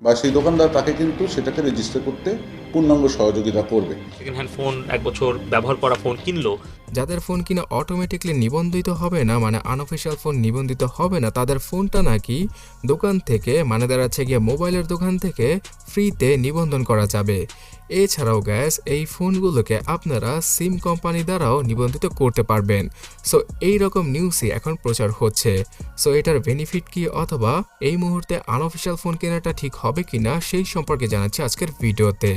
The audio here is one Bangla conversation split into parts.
বা সেই দোকানদার তাকে কিন্তু সেটাকে রেজিস্টার করতে পূর্ণাঙ্গ সহযোগিতা করবে। সেকেন্ড হ্যান্ড ফোন এক বছর ব্যবহার করা ফোন কিনলো। যাদের ফোন কিনা অটোমেটিকলি নিবন্ধিত হবে না মানে আনঅফিসিয়াল ফোন নিবন্ধিত হবে না তাদের ফোনটা নাকি দোকান থেকে মানে দাঁড়াচ্ছে গিয়ে মোবাইলের দোকান থেকে ফ্রিতে নিবন্ধন করা যাবে। এছাড়াও গ্যাস এই ফোনগুলোকে আপনারা সিম কোম্পানি দ্বারাও নিবন্ধিত করতে পারবেন। সো এই রকম নিউজই এখন প্রচার হচ্ছে। সো এটার বেনিফিট কি অথবা এই মুহূর্তে আনঅফিসিয়াল ফোন কেনাটা ঠিক হবে কিনা সেই সম্পর্কে জানাচ্ছি আজকের ভিডিওতে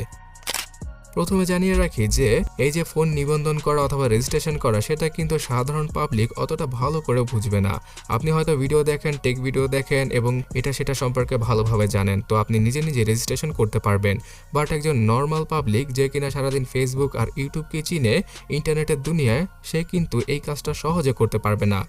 প্রথমে জানিয়ে রাখি যে, এই যে ফোন নিবন্ধন করা অথবা রেজিস্ট্রেশন করা, সেটা কিন্তু সাধারণ পাবলিক অতটা ভালো করে বুঝবে না। আপনি হয়তো ভিডিও দেখেন টেক ভিডিও দেখেন এবং এটা সেটা সম্পর্কে ভালোভাবে জানেন। তো আপনি নিজে নিজে রেজিস্ট্রেশন করতে পারবেন। বাট একজন নর্মাল পাবলিক যে কিনা সারাদিন ফেসবুক আর ইউটিউবকে চিনে ইন্টারনেটের দুনিয়ায়, সে কিন্তু এই কাজটা সহজে করতে পারবে না।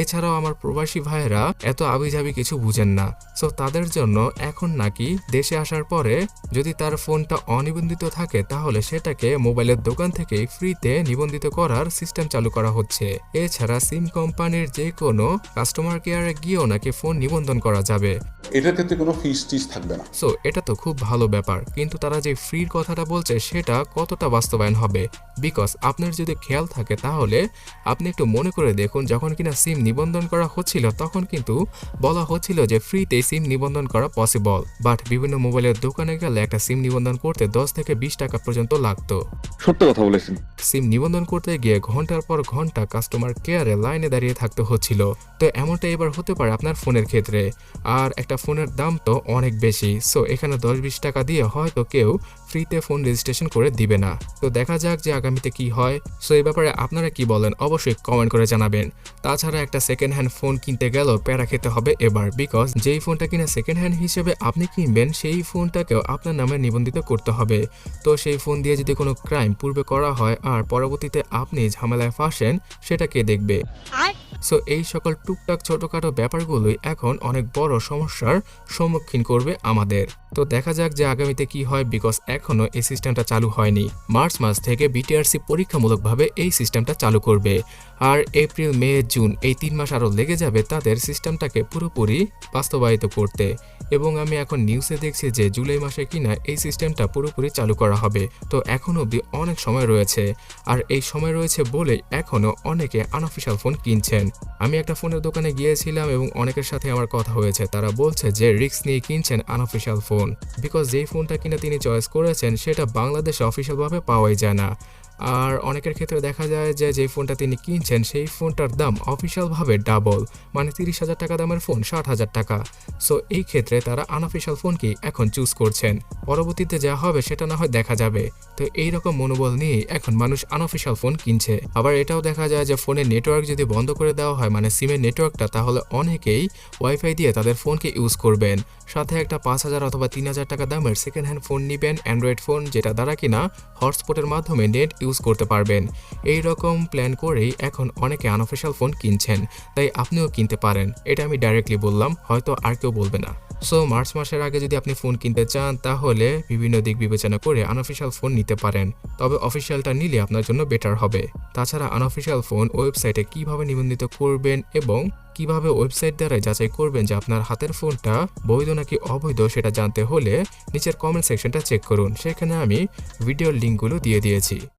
এছাড়াও আমার প্রবাসী ভাইয়েরা এত আবিজাবি কিছু বুঝেন না। সো তাদের জন্য এখন নাকি দেশে আসার পরে যদি তার ফোনটা অনিবন্ধিত থাকে, তাহলে সেটাকে মোবাইলের দোকান থেকে ফ্রিতে নিবন্ধিত করার সিস্টেম চালু করা হচ্ছে। এছাড়া সিম কোম্পানির যে কোনো কাস্টমার কেয়ারে গিয়েও নাকি ফোন নিবন্ধন করা যাবে। এটার ক্ষেত্রে কোনো ফিস টিস থাকবে না। সো এটা তো খুব ভালো ব্যাপার। কিন্তু তারা যে ফ্রির কথাটা বলছে সেটা কতটা বাস্তবায়ন হবে? বিকজ আপনার যদি খেয়াল থাকে তাহলে আপনি একটু মনে করে দেখুন যখন কিনা সিম নিবন্ধন করা হচ্ছিল তখন কিন্তু বলা হচ্ছিল যে ফ্রিতে সিম নিবন্ধন করা পসিবল বাট বিভিন্ন মোবাইলের দোকানে গেলে একটা সিম নিবন্ধন করতে দশ থেকে বিশ টাকা পর্যন্ত লাগতো। সত্য কথা বলেছেন। সিম নিবন্ধন করতে গিয়ে ঘণ্টার পর ঘণ্টা কাস্টমার কেয়ারে লাইনে দাঁড়িয়ে থাকতে হচ্ছিল। তো এমনটা এবার হতে পারে আপনার ফোনের ক্ষেত্রে। আর একটা ফোনের দাম তো অনেক বেশি। সো এখানে দশ বিশ টাকা দিয়ে হয়তো কেউ ফ্রিতে ফোন রেজিস্ট্রেশন করে দিবে না। তো দেখা যাক যে আগামীতে কি হয়। সো এই ব্যাপারে আপনারা কি বলেন? অবশ্যই কমেন্ট করে জানাবেন। তাছাড়া একটা সেকেন্ড হ্যান্ড ফোন কিনতে গেলেও প্যারা খেতে হবে এবার। বিকজ যেই ফোনটা কিনা সেকেন্ড হ্যান্ড হিসেবে আপনি কিনবেন, সেই ফোনটাকেও আপনার নামে নিবন্ধিত করতে হবে। তো সেই ফোন দিয়ে যদি কোনো ক্রাইম পূর্বে করা হয় আর পরবর্তীতে আপনি ঝামেলায় ফাঁসেন সেটাকে দেখবে। সো এই সকল টুকটাক ছোটখাটো ব্যাপারগুলোই এখন অনেক বড় সমস্যার সম্মুখীন করবে আমাদের। তো দেখা যাক যে আগামীতে কি হয় বিকজ এখনও এই সিস্টেমটা চালু হয়নি। মার্চ মাস থেকে বিটিআরসি পরীক্ষামূলকভাবে এই সিস্টেমটা চালু করবে। আর এপ্রিল, মে, জুন এই তিন মাস আরও লেগে যাবে তাদের সিস্টেমটাকে পুরোপুরি বাস্তবায়িত করতে। এবং আমি এখন নিউজে দেখছি যে জুলাই মাসে কিনা এই সিস্টেমটা পুরোপুরি চালু করা হবে। তো এখন অবধি অনেক সময় রয়েছে। আর এই সময় রয়েছে বলে এখনও অনেকে আনঅফিসিয়াল ফোন কিনছেন। আমি একটা ফোনের দোকানে গিয়েছিলাম এবং অনেকের সাথে আমার কথা হয়েছে। তারা বলছে যে, রিক্স নিয়ে কিনছেন আনঅফিসিয়াল ফোন বিকজ যেই ফোনটা কিনে তিনি চয়েস করেছেন, সেটা বাংলাদেশে অফিসিয়ালভাবে পাওয়াই যায় না। আর অনেকের ক্ষেত্রে দেখা যায় যে যে ফোনটা তিনি কিনছেন, সেই ফোনটার দাম অফিসিয়ালভাবে ডাবল মানে তিরিশ হাজার টাকা দামের ফোন ষাট হাজার টাকা। সো এই ক্ষেত্রে তারা আনঅফিসিয়াল ফোনকেই এখন চুজ করছেন। পরবর্তীতে যা হবে, সেটা না হয় দেখা যাবে। তো এই রকম মনোবল নিয়ে এখন মানুষ আনঅফিসিয়াল ফোন কিনছে। আবার এটাও দেখা যায় যে ফোনের নেটওয়ার্ক যদি বন্ধ করে দেওয়া হয় মানে সিমের নেটওয়ার্কটা তাহলে অনেকেই ওয়াইফাই দিয়ে তাদের ফোনকে ইউজ করবেন। সাথে একটা পাঁচ হাজার অথবা তিন হাজার টাকা দামের সেকেন্ড হ্যান্ড ফোন নেবেন অ্যান্ড্রয়েড ফোন যেটা দ্বারা কিনা হটস্পটের মাধ্যমে নেট ইউজ করতে পারবেন। এই রকম প্ল্যান করেই এখন অনেকে আনঅফিসিয়াল ফোন কিনছেন, তাই আপনিও কিনতে পারেন। এটা আমি ডাইরেক্টলি বললাম, হয়তো আর কেউ বলবে না। সো মার্চ মাসের আগে যদি আপনি ফোন কিনতে চান, তাহলে বিভিন্ন দিক বিবেচনা করে আনঅফিসিয়াল ফোন নিতে পারেন। তবে অফিসিয়ালটা নিলে আপনার জন্য বেটার হবে। তাছাড়া আনঅফিসিয়াল ফোন ওয়েবসাইটে কীভাবে নিবন্ধিত করবেন এবং কীভাবে ওয়েবসাইট দ্বারা যাচাই করবেন যে আপনার হাতের ফোনটা বৈধ নাকি অবৈধ, সেটা জানতে হলে নিচের কমেন্ট সেকশনটা চেক করুন। সেখানে আমি ভিডিওর লিঙ্কগুলো দিয়ে দিয়েছি।